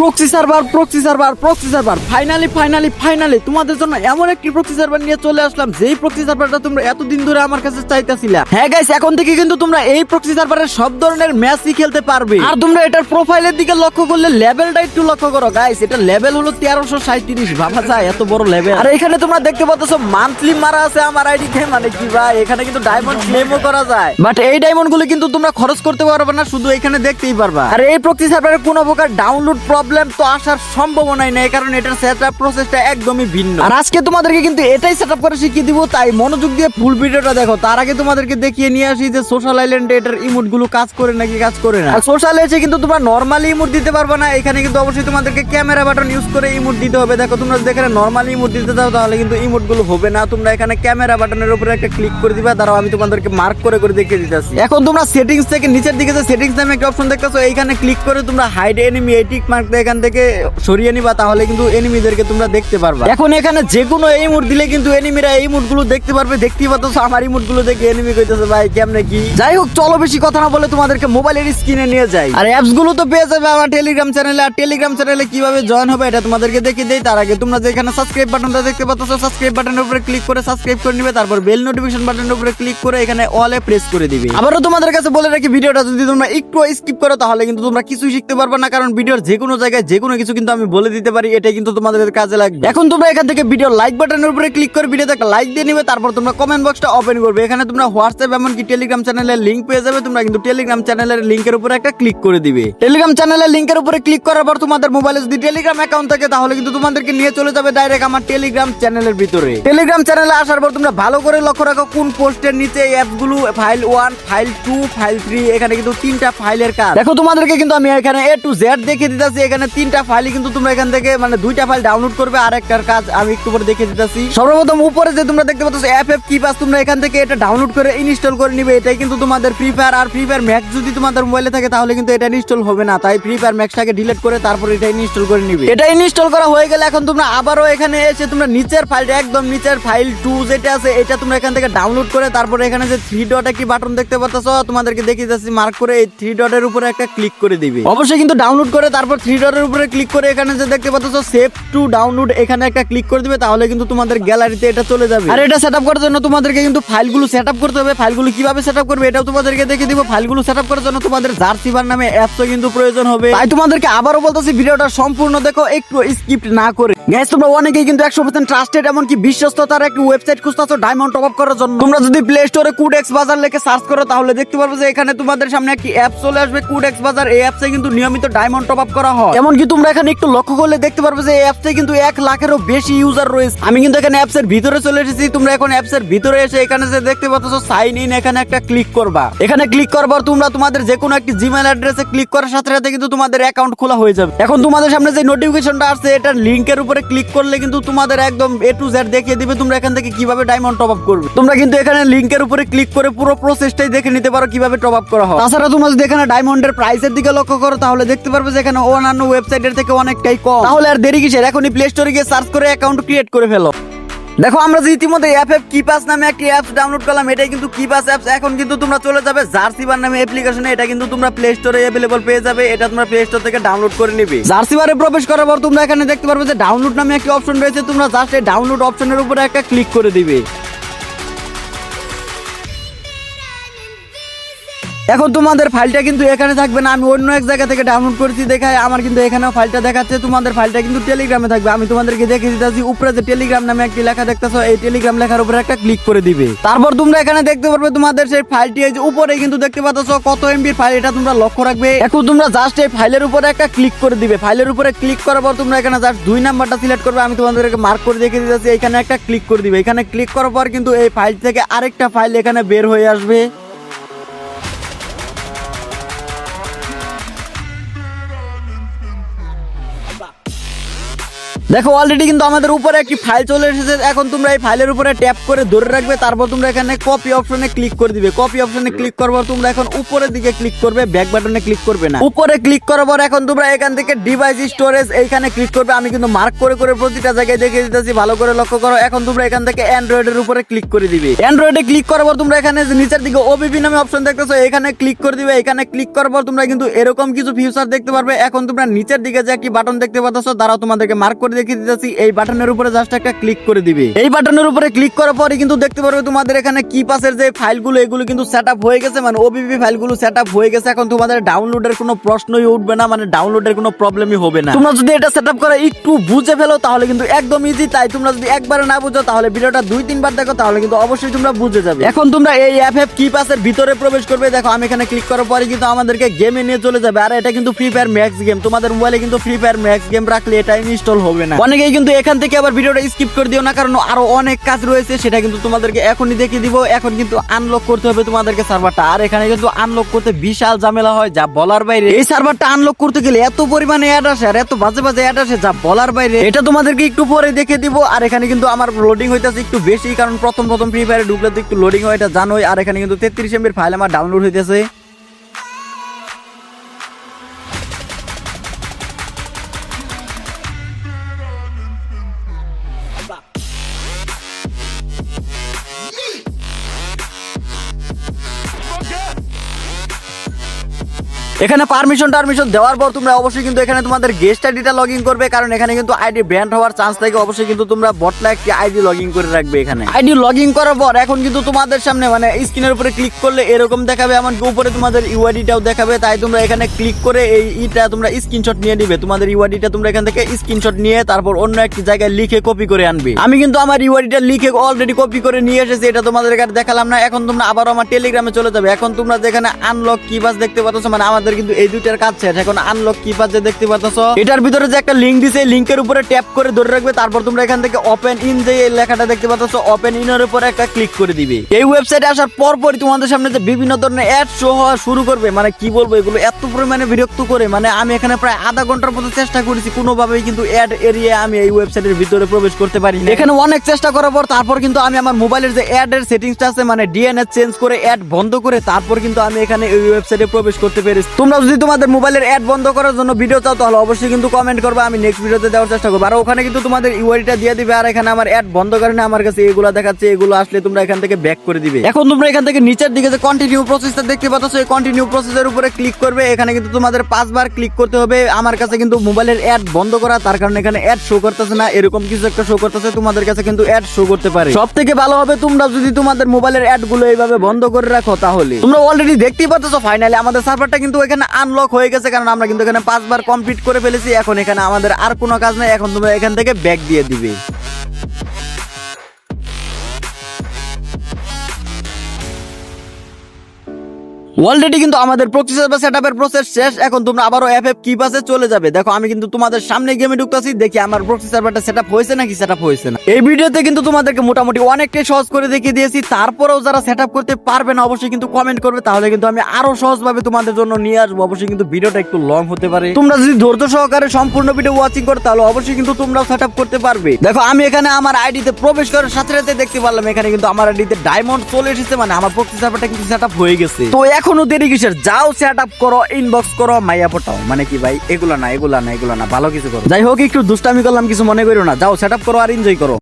Proxy server proxy server proxy server finally finally finally তোমাদের জন্য এমন একটি প্রক্সি সার্ভার নিয়ে চলে আসলাম, যেই প্রক্সি সার্ভারটা তোমরা এতদিন ধরে আমার কাছে চাইতেছিলা। হ্যাঁ গাইস এখন থেকে কিন্তু তোমরা এই প্রক্সি সার্ভারের সব ধরনের ম্যাচই খেলতে পারবে। আর তোমরা এটার প্রোফাইলের দিকে লক্ষ্য করলে লেভেলটা একটু লক্ষ্য করো গাইস এটা লেভেল হলো তেরোশো সাঁত্রিশ যায় এত বড় লেভেল আর এখানে তোমরা দেখতে পাচ্ছ মান্থলি মারা আছে আমার আইডিতে মানে কি ভাই, এখানে কিন্তু ডায়মন্ড ক্লেমও করা যায়। বাট এই ডায়মন্ডগুলো কিন্তু তোমরা খরচ করতে পারবে না, শুধু এখানে দেখতেই পারবা। আর এই প্রক্সি সার্ভারের কোনো প্রকার ডাউনলোড প্রবলেম তো আসার সম্ভাবনাই নেই কারণ এটার সেটআপ প্রসেসটা একদমই ভিন্ন। আর আজকে তোমাদেরকে কিন্তু এটাই সেটআপ করে শিখিয়ে দিব তাই মনোযোগ দিয়ে ফুল ভিডিওটা দেখো। তার আগে তোমাদেরকে দেখিয়ে নিয়ে আসি যে সোশ্যাল আইল্যান্ডে এটার ইমোটগুলো কাজ করে নাকি কাজ করে না। আর সোশ্যাল এসে কিন্তু তোমরা নর্মালি ইমোট দিতে পারবে না এখানে কিন্তু অবশ্যই তোমাদেরকে ক্যামেরা বাটন ইউজ করে ইমোট দিতে হবে। দেখো তোমরা যদি এখানে নর্মালি ইমোট দিতে চাও তাহলে কিন্তু ইমোটগুলো হবে না। তোমরা এখানে ক্যামেরা বাটনের উপরে একটা ক্লিক করে দিবা। দাঁড়াও আমি তোমাদেরকে মার্ক করে করে দেখিয়ে দিতেছি। এখন তোমরা সেটিংস থেকে নিচের দিকে যে সেটিংস নামে একটা অপশন দেখতেছো এইখানে ক্লিক করে তোমরা হাইড এনিমি এই টিক মার্ক এখান থেকে সরিয়ে নিবা, তাহলে কিন্তু এনিমিদেরকে তোমরা দেখতে পারবা। এখন এখানে যে কোনো এই মুড দিলে কিন্তু এনিমিরা এই মুডগুলো দেখতে পারবে। দেখতেই পাচ্ছ, আমার এই মুডগুলো দেখে এনিমি কইতেছে, ভাই, কেমনে কি? যাই হোক, চলো বেশি কথা না বলে তোমাদেরকে মোবাইলের স্ক্রিনে নিয়ে যাই। আর অ্যাপসগুলো তো পেয়ে যাবে আমার টেলিগ্রাম চ্যানেলে আর টেলিগ্রাম চ্যানেলে কীভাবে জয়েন হবে এটা তোমাদেরকে দেই। তার আগে তোমরা যেখানে সাবস্ক্রাইব বাটনটা দেখতে পাচ্ছ সাবস্ক্রাইব বাটনের উপরে ক্লিক করে সাবস্ক্রাইব করে নিবে। তারপর বেল নোটিফিকেশন বাটনের উপরে ক্লিক করে এখানে অলে প্রেস করে দিবে। আবারও তোমাদের কাছে বলে রাখি, ভিডিওটা যদি তোমরা একটু স্কিপ করো, তাহলে কিন্তু তোমরা কিছুই শিখতে পারবে না। কারণ ভিডিওর যে কোনো জায়গায় যে কোনো কিছু কিন্তু আমি বলে দিতে পারি এটা কিন্তু তোমাদের কাজে লাগবে। এখন তোমরা এখান থেকে ভিডিও লাইক বাটনের উপরে ক্লিক করে ভিডিওতে একটা লাইক দিয়ে নিবে, তারপর তোমরা কমেন্ট বক্সটা ওপেন করবে। এখানে তোমরা হোয়াটসঅ্যাপ এমনকি টেলিগ্রাম চ্যানেলের লিংক পেয়ে যাবে, তোমরা কিন্তু টেলিগ্রাম চ্যানেলের লিংকের উপরে একটা ক্লিক করে দিবে। টেলিগ্রাম চ্যানেলের লিংকের উপরে ক্লিক করার পর তোমাদের মোবাইলে যদি টেলিগ্রাম অ্যাকাউন্ট থাকে, তাহলে কিন্তু তোমাদেরকে নিয়ে চলে যাবে ডাইরেক্ট আমার টেলিগ্রাম চ্যানেলের ভিতরে। টেলিগ্রাম চ্যানেলে আসার পর তোমরা ভালো করে লক্ষ্য রাখো কোন পোস্টের নিচে অ্যাপগুলো file one file two file three এখানে কিন্তু তিনটা ফাইলের কাজ। দেখো তোমাদেরকে কিন্তু আমি এখানে এ টু জেড দেখে দিতেছি এখানে তিনটা ফাইল কিন্তু তোমরা এখান থেকে মানে দুইটা ফাইল ডাউনলোড করবে আর একটার কাজ আমি একটু পরে দেখে দিতেছি। সর্বপ্রথম উপরে যে তোমরা দেখতে পাচ্ছ অ্যাপ অ্যাপ কি পাস তোমরা এখান থেকে এটা ডাউনলোড করে ইনস্টল করে নিবে। এটাই কিন্তু তোমাদের ফ্রি ফায়ার আর ফ্রি ফায়ার ম্যাক্স যদি তোমাদের মোবাইলে থাকে, তাহলে কিন্তু এটা ইনস্টল হবে না। তাই ফ্রি ফায়ার ম্যাক্সটাকে ডিলিট করে তারপর এটা ইনস্টল করে নিবে। এটা ইনস্টল করা হয়ে গেলে এখন তোমরা আবারও এখানে এসে তোমরা নিচের ফাইলটা একদম নিচের ফাইল টু যেটা আছে, এটা তোমরা এখান থেকে ডাউনলোড করে তারপরে এখানে যে থ্রি ডট একটি বাটন দেখতে পাচ্ছ, তোমাদেরকে দেখিয়ে যাচ্ছি মার্ক করে এই থ্রি ডটের উপরে একটা ক্লিক করে দিবে। অবশ্যই কিন্তু ডাউনলোড করে তারপর থ্রি ডটের উপরে ক্লিক করে এখানে যে দেখতে পাচ্ছ সেভ টু ডাউনলোড এখানে একটা ক্লিক করে দিবে, তাহলে কিন্তু তোমাদের গ্যালারিতে এটা চলে যাবে। আর এটা সেটআপ করার জন্য তোমাদেরকে কিন্তু ফাইলগুলো সেটআপ করতে হবে। ফাইলগুলো কীভাবে সেটআপ করবে, এটাও তোমাদেরকে দেখে দিব। ফাইলগুলো সেটআপ করার জন্য তোমাদের জার্সিবার নামে অ্যাপসও কিন্তু প্রয়োজন হবে। তাই তোমাদেরকে আবারও বলতেছি, ভিডিওটা সম্পূর্ণ দেখো, একটু স্কিপ না করে। গ্যাস তোমরা অনেকেই কিন্তু একশো পার্সেন্ট ট্রাস্টেড এমনকি বিশ্বস্ততার একটি ওয়েবসাইট খুঁজতেছো ডায়মন্ড টপ আপ করার জন্য। তোমরা যদি প্লে স্টোরে কুড এক্স বাজার লেখে সার্চ করো, তাহলে দেখতে পারবে যে এখানে তোমাদের সামনে একটি অ্যাপ চলে আসবে। কুড এক্স বাজার এই অ্যাপসে কিন্তু নিয়মিত ডায়মন্ড টপ আপ করা হয়। এমনকি তোমরা এখানে একটু লক্ষ্য করলে দেখতে পারবে যে অ্যাপসে কিন্তু এক লাখেরও বেশি ইউজার রয়েছে। আমি কিন্তু এখানে অ্যাপসের ভিতরে চলে এসেছি। তোমরা এখন অ্যাপসের ভিতরে এসে এখানে যে দেখতে পাচ্ছ সাইন ইন এখানে একটা ক্লিক করবা। এখানে ক্লিক করবার তোমরা তোমাদের যে কোনো একটি জিমেল অ্যাড্রেসে ক্লিক করার সাথে সাথে কিন্তু তোমাদের অ্যাকাউন্ট খোলা হয়ে যাবে। এখন তোমাদের সামনে যে নোটিফিকেশনটা আসছে, এটার লিংকের উপরে ক্লিক করলে কিন্তু তোমাদের একদম এ টু জেড দেখিয়ে দিবে তোমরা এখান থেকে কীভাবে ডায়মন্ড টপ আপ করবে। তোমরা কিন্তু এখানে লিংকের উপরে ক্লিক করে পুরো প্রসেসটাই দেখে নিতে পারো কীভাবে টপ আপ করা হয়। তাছাড়া তোমরা যদি এখানে ডায়মন্ডের প্রাইসের দিকে লক্ষ্য করো, তাহলে দেখতে পারবে যে এখানে অন্যান্য ওয়েবসাইটের থেকে অনেকটাই কম। তাহলে আর দেরি কিসের? এখনই প্লে স্টোরে গিয়ে সার্চ করে অ্যাকাউন্ট ক্রিয়েট করে ফেলো। দেখো, আমরা যে ইতিমধ্যে অ্যাপ অ্যাপ কিপাস নামে একটি অ্যাপস ডাউনলোড করলাম, এটাই কিন্তু কিপাস অ্যাপস এখন কিন্তু তোমরা চলে যাবে জার্সিবার নামে অ্যাপ্লিকেশনে এটা কিন্তু তোমরা প্লে স্টোরে অ্যাভেলেবল পেয়ে যাবে। এটা তোমরা প্লে স্টোর থেকে ডাউনলোড করে নিবে। জার্সিবারে প্রবেশ করার পর তোমরা এখানে দেখতে পারবে যে ডাউনলোড নামে একটি অপশন রয়েছে। তোমরা জাস্ট এই ডাউনলোড অপশনের উপরে একটা ক্লিক করে দিবে। এখন তোমাদের ফাইলটা কিন্তু এখানে থাকবে না, আমি অন্য এক জায়গা থেকে ডাউনলোড করেছি, দেখায় আমার কিন্তু এখানেও ফাইলটা দেখাচ্ছে, তোমাদের ফাইলটা কিন্তু টেলিগ্রামে থাকবে। আমি তোমাদেরকে দেখে দিতেছি, উপরে যে টেলিগ্রাম নামে একটি লেখা দেখতেছো, এই টেলিগ্রাম লেখার উপরে একটা ক্লিক করে দিবে। তারপর তোমরা এখানে দেখতে পারবে তোমাদের সেই ফাইলটি এই যে উপরে কিন্তু দেখতে পাচ্ছ কত এমবির ফাইল এটা তোমরা লক্ষ্য রাখবে। এখন তোমরা জাস্ট এই ফাইলের উপরে একটা ক্লিক করে দিবে। ফাইলের উপরে ক্লিক করার পর তোমরা এখানে জাস্ট দুই নাম্বারটা সিলেক্ট করবে, আমি তোমাদেরকে মার্ক করে দেখে দিতেছি, এখানে একটা ক্লিক করে দিবে। এখানে ক্লিক করার পর কিন্তু এই ফাইল থেকে আরেকটা ফাইল এখানে বের হয়ে আসবে। দেখো অলরেডি কিন্তু আমাদের উপরে একটি ফাইল চলে এসেছে। এখন তোমরা এই ফাইলের উপরে ট্যাপ করে ধরে রাখবে, তারপর তোমরা এখানে কপি অপশনে ক্লিক করে দিবে। কপি অপশনে ক্লিক করার পর তোমরা এখন উপরের দিকে ক্লিক করবে ব্যাক বাটনে ক্লিক করবে না। উপরে ক্লিক করার পর এখন তোমরা এখান থেকে ডিভাইস স্টোরেজ এইখানে ক্লিক করবে। আমি কিন্তু মার্ক করে করে প্রতিটা জায়গায় দেখে দিতেছি, ভালো করে লক্ষ্য করো। এখন তোমরা এখান থেকে অ্যান্ড্রয়েডের উপরে ক্লিক করে দিবে। অ্যান্ড্রয়েডে ক্লিক করার পর তোমরা এখানে নিচের দিকে ওবিপি নামে অপশন দেখতেছো, এখানে ক্লিক করে দিবে। এখানে ক্লিক করার পর তোমরা কিন্তু এরকম কিছু ফিউচার দেখতে পারবে। এখন তোমরা নিচের দিকে যে একটি বাটন দেখতে পাচ্ছ, তারাও তোমাদেরকে মার্ক করে দেখিয়ে দিতেছি? এই বাটনের উপরে জাস্ট একটা ক্লিক করে দিবে। এই বাটনের উপরে ক্লিক করার পরে কিন্তু দেখতে পারবে তোমাদের এখানে কি পাসের যে ফাইলগুলো, এগুলো কিন্তু সেট হয়ে গেছে। মানে ওবিপি ফাইলগুলো সেট হয়ে গেছে। এখন তোমাদের ডাউনলোডের কোনো প্রশ্নই উঠবে না। মানে ডাউনলোডের কোনো প্রবলেমই হবে না। তোমরা যদি এটা সেট করে একটু বুঝে ফেলো, তাহলে কিন্তু একদম ইজি তাই তোমরা যদি একবারে না বুঝো, তাহলে ভিডিওটা দুই, তিনবার দেখো, তাহলে কিন্তু অবশ্যই তোমরা বুঝে যাবে। এখন তোমরা এই অ্যাপ অ্যাপ কি পাসের ভিতরে প্রবেশ করবে। দেখো, আমি এখানে ক্লিক করার পরে কিন্তু আমাদেরকে গেমে নিয়ে চলে যাবে। আর এটা কিন্তু ফ্রি ফায়ার ম্যাক্স গেম তোমাদের মোবাইলে কিন্তু ফ্রি ফায়ার ম্যাক্স গেম রাখলে এটা ইনস্টল হবে না। অনেকেই কিন্তু এখান থেকে আবার ভিডিওটা স্কিপ করে দিও না, কারণ আরও অনেক কাজ রয়েছে, সেটা কিন্তু তোমাদেরকে এখনই দেখিয়ে দিব। এখন কিন্তু আনলক করতে হবে তোমাদেরকে সার্ভারটা আর এখানে কিন্তু আনলক করতে বিশাল ঝামেলা হয়, যা বলার বাইরে। এই সার্ভারটা আনলক করতে গেলে এত পরিমাণে অ্যাড আসে আর এত বাজে বাজে অ্যাড আসে, যা বলার বাইরে। এটা তোমাদেরকে একটু পরে দেখে দিব। আর এখানে কিন্তু আমার লোডিং হইতেছে একটু বেশি, কারণ প্রথম প্রথম ফ্রি ফায়ারে ঢুকলে তো একটু লোডিং হয়, এটা জানোই। আর এখানে কিন্তু তেত্রিশ এমবির ফাইল আমার ডাউনলোড হইতেছে। এখানে পারমিশন টারমিশন দেওয়ার পর তোমরা অবশ্যই কিন্তু এখানে তোমাদের গেস্ট আইডিটা লগ ইন করবে, কারণ এখানে কিন্তু আইডি ব্র্যান্ড হওয়ার চান্স থাকে। অবশ্যই কিন্তু তোমরা বটলা একটি আইডি লগ করে রাখবে এখানে। আইডি লগ ইন করার পর এখন কিন্তু তোমাদের সামনে মানে স্ক্রিনের উপরে ক্লিক করলে এরকম দেখাবে, এমনকি উপরে তোমাদের ইউআইডিটাও দেখাবে। তাই তোমরা এখানে ক্লিক করে এই ইটা তোমরা স্ক্রিনশট নিয়ে নিবে। তোমাদের ইউআইডিটা তোমরা এখান থেকে স্ক্রিনশট নিয়ে তারপর অন্য একটি জায়গায় লিখে কপি করে আনবে। আমি কিন্তু আমার ইউআইডিটা লিখে অলরেডি কপি করে নিয়ে এসেছি, এটা তোমাদের কাছে দেখালাম না। এখন তোমরা আবার আমার টেলিগ্রামে চলে যাবে। এখন তোমরা যেখানে আনলক কি বাস দেখতে পাচ্ছ মানে আমাদের কিন্তু এই দুইটার কাজ শেষ। এখন আনলক কিপাস যে দেখতে পাচ্ছ এটার ভিতরে যে একটা লিংক দিছে লিংকের উপরে ট্যাপ করে ধরে রাখবে, তারপর তোমরা এখান থেকে ওপেন ইন যে এই লেখাটা দেখতে পাচ্ছ ওপেন ইনের উপরে একটা ক্লিক করে দিবে। এই ওয়েবসাইটে আসার পর পরই তোমাদের সামনে যে বিভিন্ন ধরনের অ্যাড শো হওয়া শুরু করবে মানে কি বলব, এগুলো এত পরিমাণে বিরক্ত করে মানে আমি এখানে প্রায় আধা ঘণ্টার মতো চেষ্টা করেছি, কোনোভাবেই কিন্তু অ্যাড এরিয়া আমি এই ওয়েবসাইটের ভিতরে প্রবেশ করতে পারি এখানে অনেক চেষ্টা করার পর, তারপর কিন্তু আমি আমার মোবাইলের যে অ্যাড এর সেটিংসটা আছে মানে ডিএনএস চেঞ্জ করে অ্যাড বন্ধ করে, তারপর কিন্তু আমি এখানে এই ওয়েবসাইটে প্রবেশ করতে পেরেছি। তোমরা যদি তোমাদের মোবাইলের অ্যাড বন্ধ করার জন্য ভিডিও চাও, তাহলে অবশ্যই কিন্তু কমেন্ট করবে, আমি নেক্সট ভিডিওতে দেওয়ার চেষ্টা করব। আর ওখানে কিন্তু তোমাদের ইউআইডিটা দিয়ে দিবে, আর এখানে আমার অ্যাড বন্ধ করে না, আমার কাছে এগুলো দেখাচ্ছে, এগুলো আসলে তোমরা এখান থেকে ব্যাক করে দিবে। এখন তোমরা এখান থেকে নিচের দিকে যে কন্টিনিউ প্রসেসটা দেখতে পাচ্ছ এই কন্টিনিউ প্রসেসের উপরে ক্লিক করবে। এখানে কিন্তু তোমাদের পাঁচবার ক্লিক করতে হবে। আমার কাছে কিন্তু মোবাইলের অ্যাড বন্ধ করা, তার কারণে এখানে অ্যাড শো করতেছে না, এরকম কিছু একটা শো করতেছে, তোমাদের কাছে কিন্তু অ্যাড শো করতে পারে। সব থেকে ভালো হবে তোমরা যদি তোমাদের মোবাইলের অ্যাডগুলো এইভাবে বন্ধ করে রাখো, তাহলে। তোমরা অলরেডি দেখতেই পাচ্ছ ফাইনালি আমাদের সার্ভারটা কিন্তু এখানে আনলক হয়ে গেছে, কারণ আমরা কিন্তু এখানে পাঁচবার কমপ্লিট করে ফেলেছি। এখন এখানে আমাদের আর কোনো কাজ নেই, এখন তোমরা এখান থেকে ব্যাগ দিয়ে দিবে। অলরেডি কিন্তু আমাদের প্রক্সি বা সেটআপের প্রসেস শেষ। এখন তোমরা আবারও এফ এফ কি পাসে চলে যাবে। দেখো, আমি কিন্তু তোমাদের সামনে গেমে ঢুকতেছি। দেখি আমার প্রক্সি সার্ভারটা সেটআপ হয়েছে নাকি সেটআপ হয়েছে না। এই ভিডিওতে কিন্তু তোমাদেরকে মোটামুটি অনেকটাই সহজ করে দেখিয়ে দিয়েছি। তারপরেও যারা সেটআপ করতে পারবে না, অবশ্যই কিন্তু কমেন্ট করবে। তাহলে কিন্তু আমি আরও সহজভাবে তোমাদের জন্য নিয়ে আসব। অবশ্যই কিন্তু ভিডিওটা একটু লং হতে পারে। তোমরা যদি ধৈর্য সহকারে সম্পূর্ণ ভিডিও ওয়াচিং করো, তাহলে অবশ্যই কিন্তু তোমরাও সেটআপ করতে পারবে। দেখো, আমি এখানে আমার আইডিতে প্রবেশ করার সাথে সাথে দেখতে পারলাম, এখানে কিন্তু আমার আইডিতে ডায়মন্ড চলে এসেছে। মানে আমার প্রক্সি সার্ভারটা কিন্তু সেটআপ হয়ে গেছে। তো এখনও দেরি কিসের? যাও সেট আপ করো ইনবক্স করো, মাইয়া পটাও মানে কি ভাই? এগুলা না এগুলা না এগুলা না, ভালো কিছু করো। যাই হোক, একটু দুষ্টামি করলাম, কিছু মনে করো না। যাও সেট আপ করো আর এনজয় করো।